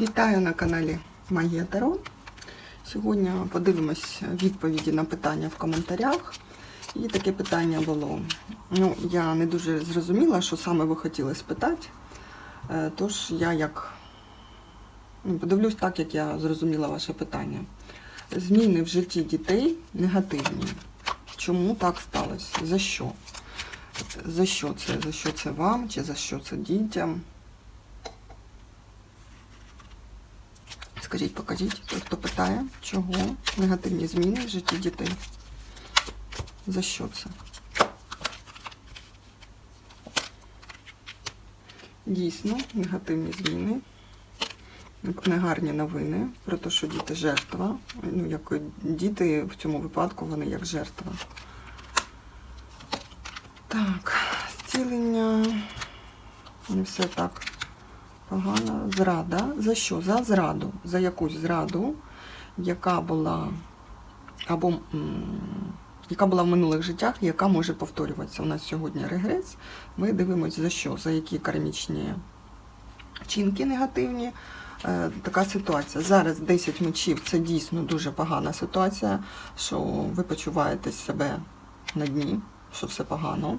Вітаю на каналі Магія Таро. Сьогодні подивимось відповіді на питання в коментарях. І таке питання було. Ну, я не дуже зрозуміла, що саме ви хотіли спитати. Е, Тож я як ну, подивлюсь так, як я зрозуміла ваше питання. Зміни в житті дітей негативні. Чому так сталося? За що? За що це? За що це вам? Чи за що це дітям? Скажіть, покажіть, той, хто питає, чого негативні зміни в житті дітей? За що це? Дійсно, негативні зміни, негарні новини про те, що діти жертва. Ну, як діти в цьому випадку вони як жертва. Так, зцілення. Не все так погано. Зрада. За що? За зраду. За якусь зраду, яка була або яка була в минулих життях, яка може повторюватися. У нас сьогодні регрес. Ми дивимося за що, за які кармічні вчинки негативні. Е, така ситуація. Зараз 10 мечів це дійсно дуже погана ситуація, що ви почуваєте себе на дні, що все погано.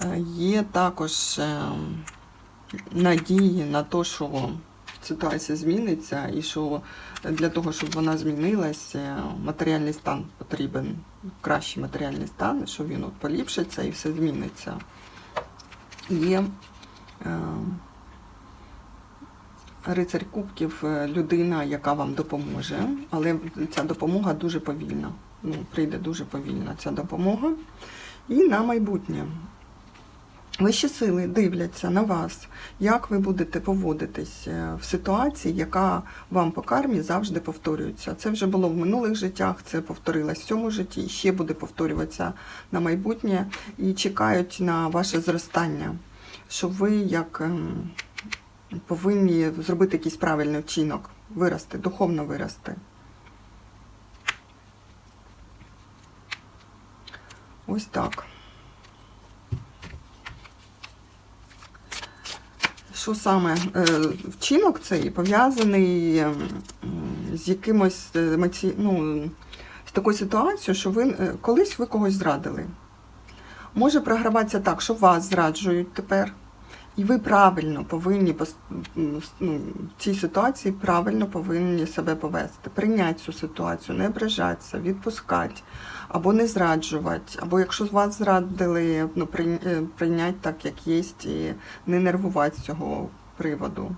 Е, Є також е, надії на те, що ситуація зміниться, і що для того, щоб вона змінилася, матеріальний стан потрібен, кращий матеріальний стан, що він от поліпшиться і все зміниться. Є е, рицарь кубків, е, людина, яка вам допоможе, але ця допомога дуже повільна. Ну, прийде дуже повільна ця допомога. І на майбутнє. Вищі сили дивляться на вас, як ви будете поводитись е, в ситуації, яка вам по кармі завжди повторюється. Це вже було в минулих життях, це повторилось в цьому житті, і ще буде повторюватися на майбутнє і чекають на ваше зростання, що ви як ем, повинні зробити якийсь правильний вчинок, вирости, духовно вирости. Ось так. Що саме е, вчинок цей пов'язаний ем, з якимось е, ну, з такою ситуацією, що ви е, колись ви когось зрадили. Може програватися так, що вас зраджують тепер, і ви правильно повинні ну, в цій ситуації правильно повинні себе повести, прийняти цю ситуацію, не ображатися, відпускати, або не зраджувати, або якщо вас зрадили, ну, прийняти прийнять так, як є, і не нервувати з цього приводу.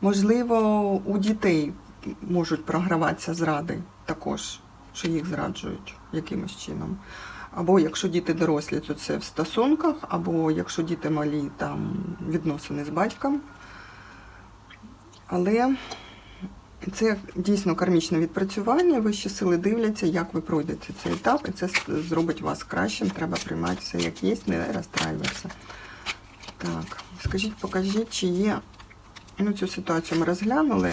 Можливо, у дітей можуть програватися зради також, що їх зраджують якимось чином. Або якщо діти дорослі, то це в стосунках, або якщо діти малі, там відносини з батьком. Але це дійсно кармічне відпрацювання. Вищі сили дивляться, як ви пройдете цей етап, і це зробить вас кращим. Треба приймати все як є, не розстраюватися. Так, скажіть, покажіть, чи є. Ну, цю ситуацію ми розглянули.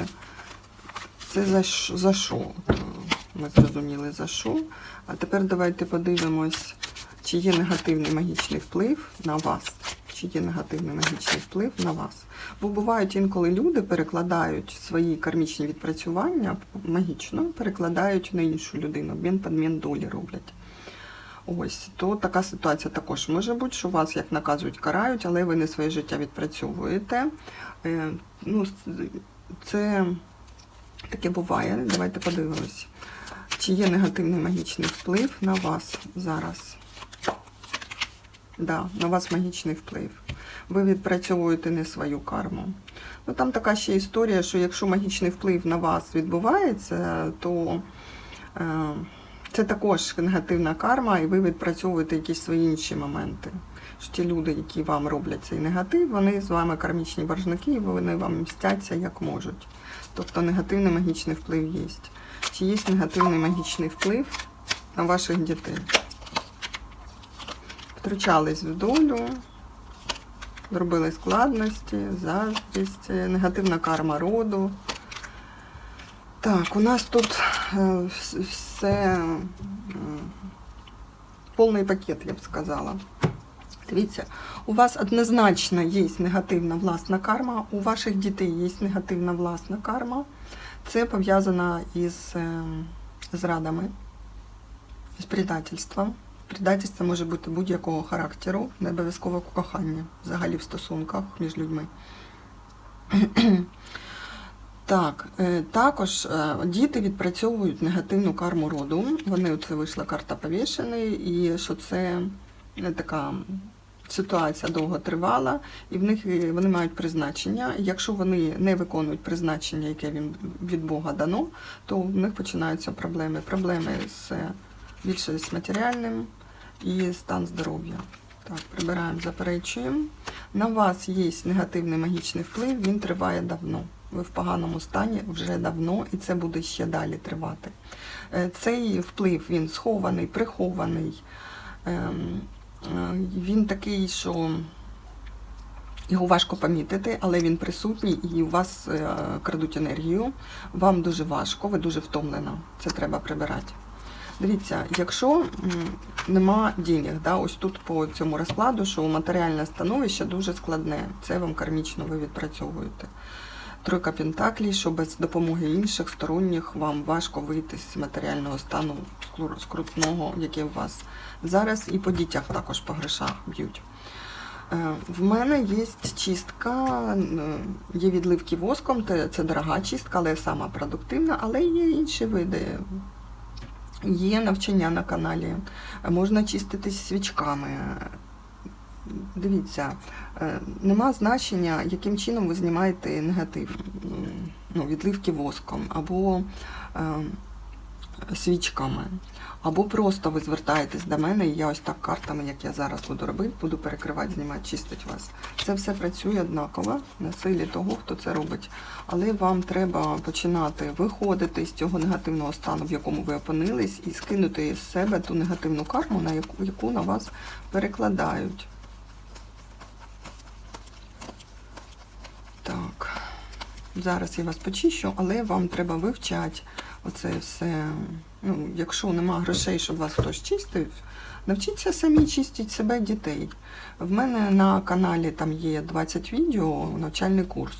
Це за, за що? Ми зрозуміли за що. А тепер давайте подивимось, чи є негативний магічний вплив на вас. Чи є негативний магічний вплив на вас. Бо бувають інколи люди перекладають свої кармічні відпрацювання магічно, перекладають на іншу людину, обмін подмін долі роблять. Ось, то така ситуація також може бути, що вас як наказують, карають, але ви не своє життя відпрацьовуєте. Е, ну, це таке буває. Давайте подивимось, чи є негативний магічний вплив на вас зараз. Да, на вас магічний вплив. Ви відпрацьовуєте не свою карму. Ну там така ще історія, що якщо магічний вплив на вас відбувається, то е, це також негативна карма, і ви відпрацьовуєте якісь свої інші моменти. Що ті люди, які вам роблять цей негатив, вони з вами кармічні боржники, і вони вам мстяться як можуть. Тобто негативний магічний вплив є. Чи є негативний магічний вплив на ваших дітей? Втручались в долю, зробили складності, заздрість, негативна карма роду. Так, у нас тут все повний пакет, я б сказала. Дивіться, у вас однозначно є негативна власна карма, у ваших дітей є негативна власна карма. Це пов'язано із е, зрадами, з предательством. Предательство може бути будь-якого характеру, не обов'язково кохання, взагалі в стосунках між людьми. Так, е, також е, діти відпрацьовують негативну карму роду. Вони це вийшла карта повішений, і що це е, така ситуація довго тривала, і в них вони мають призначення. Якщо вони не виконують призначення, яке їм від Бога дано, то в них починаються проблеми. Проблеми з більше з матеріальним і стан здоров'я. Так, прибираємо, заперечуємо. На вас є негативний магічний вплив, він триває давно. Ви в поганому стані вже давно, і це буде ще далі тривати. Е, Цей вплив він схований, прихований. Ем, е, Він такий, що його важко помітити, але він присутній і у вас е, крадуть енергію. Вам дуже важко, ви дуже втомлена. Це треба прибирати. Дивіться, якщо нема денег, да, ось тут по цьому розкладу, що матеріальне становище дуже складне, це вам кармічно ви відпрацьовуєте. Тройка Пентаклій, що без допомоги інших сторонніх вам важко вийти з матеріального стану скрутного, який у вас зараз, і по дітях також по грошах б'ють. Е, В мене є чистка, є відливки воском, це дорога чистка, але сама продуктивна, але є інші види. Є навчання на каналі, можна чиститись свічками. Дивіться, е, нема значення, яким чином ви знімаєте негатив, ну, відливки воском або е, свічками. Або просто ви звертаєтесь до мене, і я ось так картами, як я зараз буду робити, буду перекривати, знімати, чистити вас. Це все працює однаково на силі того, хто це робить. Але вам треба починати виходити з цього негативного стану, в якому ви опинились, і скинути з себе ту негативну карму, на яку, яку на вас перекладають. Так, зараз я вас почищу, але вам треба вивчати оце все. Ну, якщо нема грошей, щоб вас хтось чистив, навчіться самі чистити себе дітей. В мене на каналі там є 20 відео, навчальний курс.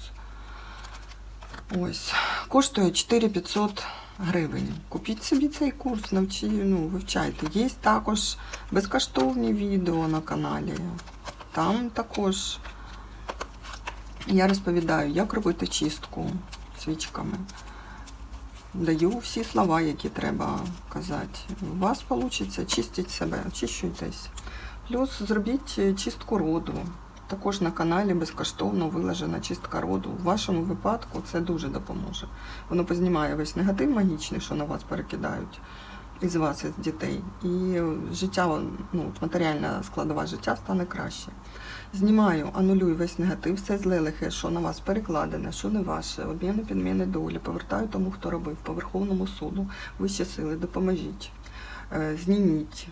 Ось, коштує 4500 гривень. Купіть собі цей курс, навчи, ну, вивчайте. Є також безкоштовні відео на каналі. Там також я розповідаю, як робити чистку свічками. Даю всі слова, які треба казати. У вас вийде, чистіть себе, очищуйтесь. Плюс зробіть е, чистку роду. Також на каналі безкоштовно виложена чистка роду. В вашому випадку це дуже допоможе. Воно познімає весь негатив магічний, що на вас перекидають із вас, із дітей. І життя, ну, матеріальна складова життя стане краще. Знімаю, анулюю весь негатив, все зле лихе, що на вас перекладене, що не ваше, обміни, підміни долі, повертаю тому, хто робив, по Верховному суду, вищі сили, допоможіть, Е, зніміть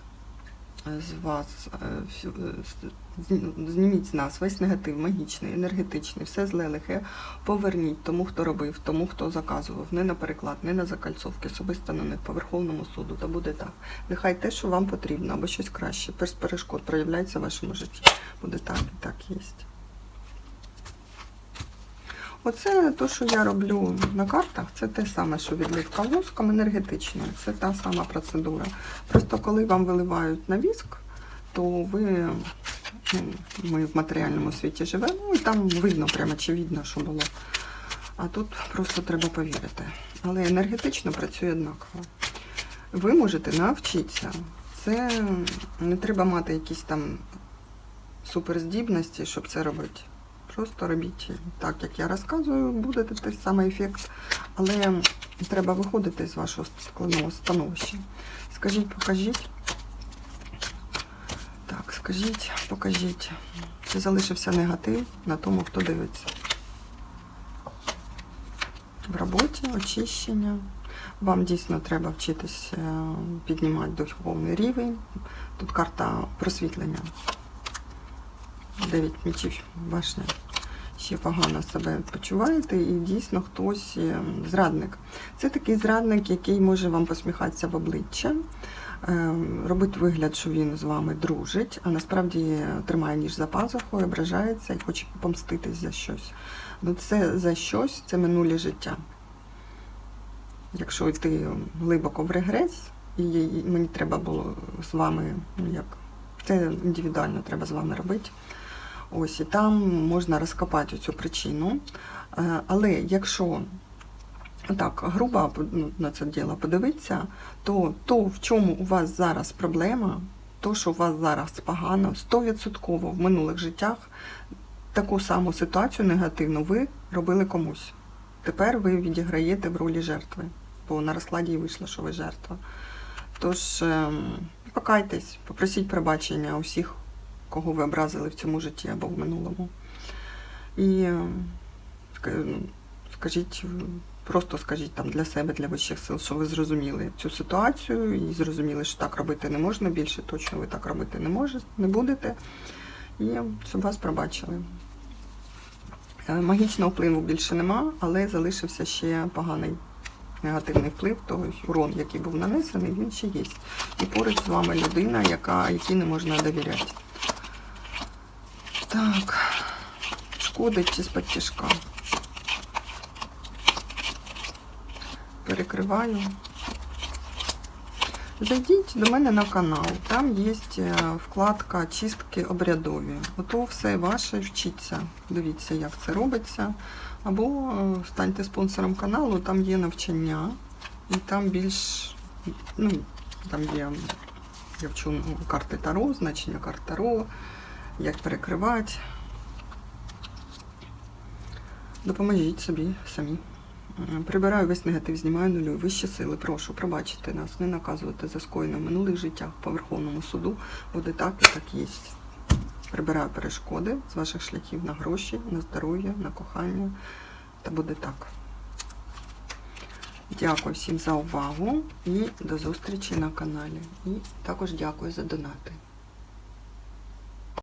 з вас, е, е, зніміть з нас весь негатив, магічний, енергетичний, все зле лихе, поверніть тому, хто робив, тому, хто заказував, не на переклад, не на закальцовки, особисто на них, по Верховному суду, та буде так. Нехай те, що вам потрібно, або щось краще, без перешкод проявляється в вашому житті. Буде так і так є. Оце те, що я роблю на картах, це те саме, що відливка воском енергетичною. Це та сама процедура. Просто коли вам виливають на віск, то ви, ну, ми в матеріальному світі живемо, і там видно, прямо очевидно, що було. А тут просто треба повірити. Але енергетично працює однаково. Ви можете навчитися. Це не треба мати якісь там суперздібності, щоб це робити. Просто робіть так, як я розказую, буде той самий ефект, але треба виходити з вашого складного становища. Скажіть, покажіть. Так, скажіть, покажіть, чи залишився негатив на тому, хто дивиться. В роботі, очищення. Вам дійсно треба вчитись е, піднімати духовний рівень. Тут карта просвітлення. Дев'ять мечів башня. Ще погано себе почуваєте, і дійсно хтось е, зрадник. Це такий зрадник, який може вам посміхатися в обличчя, е, робить вигляд, що він з вами дружить, а насправді тримає ніж за пазухою, ображається і хоче помститись за щось. Ну, це за щось, це минуле життя. Якщо йти глибоко в регрес, і мені треба було з вами, ну як, це індивідуально треба з вами робити. Ось, і там можна розкопати цю причину. Е, Але якщо так грубо ну, на це діло подивитися, то то, в чому у вас зараз проблема, то, що у вас зараз погано, 100% в минулих життях таку саму ситуацію негативну ви робили комусь. Тепер ви відіграєте в ролі жертви, бо на розкладі вийшло, що ви жертва. Тож ем, покайтесь, попросіть пробачення усіх, кого ви образили в цьому житті або в минулому. І ну, скажіть, просто скажіть там для себе, для вищих сил, що ви зрозуміли цю ситуацію і зрозуміли, що так робити не можна, більше точно ви так робити не можете, не будете. І щоб вас пробачили. Е, Магічного впливу більше нема, але залишився ще поганий негативний вплив, той урон, який був нанесений, він ще є. І поруч з вами людина, яка, якій не можна довіряти. Так, шкодить чи з-під тяжка. Перекриваю. Зайдіть до мене на канал. Там є е, вкладка чистки обрядові. Ото все ваше вчіться. Дивіться, як це робиться. Або е, станьте спонсором каналу, там є навчання, і там більш, ну, там є, я вчу ну, карти Таро, значення карт Таро, як перекривати. Допоможіть собі самі. Прибираю весь негатив, знімаю нулю. Вищі сили, прошу, пробачити нас, не наказувати за скоєне в минулих життях по Верховному суду. Буде так і так є. Прибираю перешкоди з ваших шляхів на гроші, на здоров'я, на кохання. Та буде так. Дякую всім за увагу і до зустрічі на каналі. І також дякую за донати.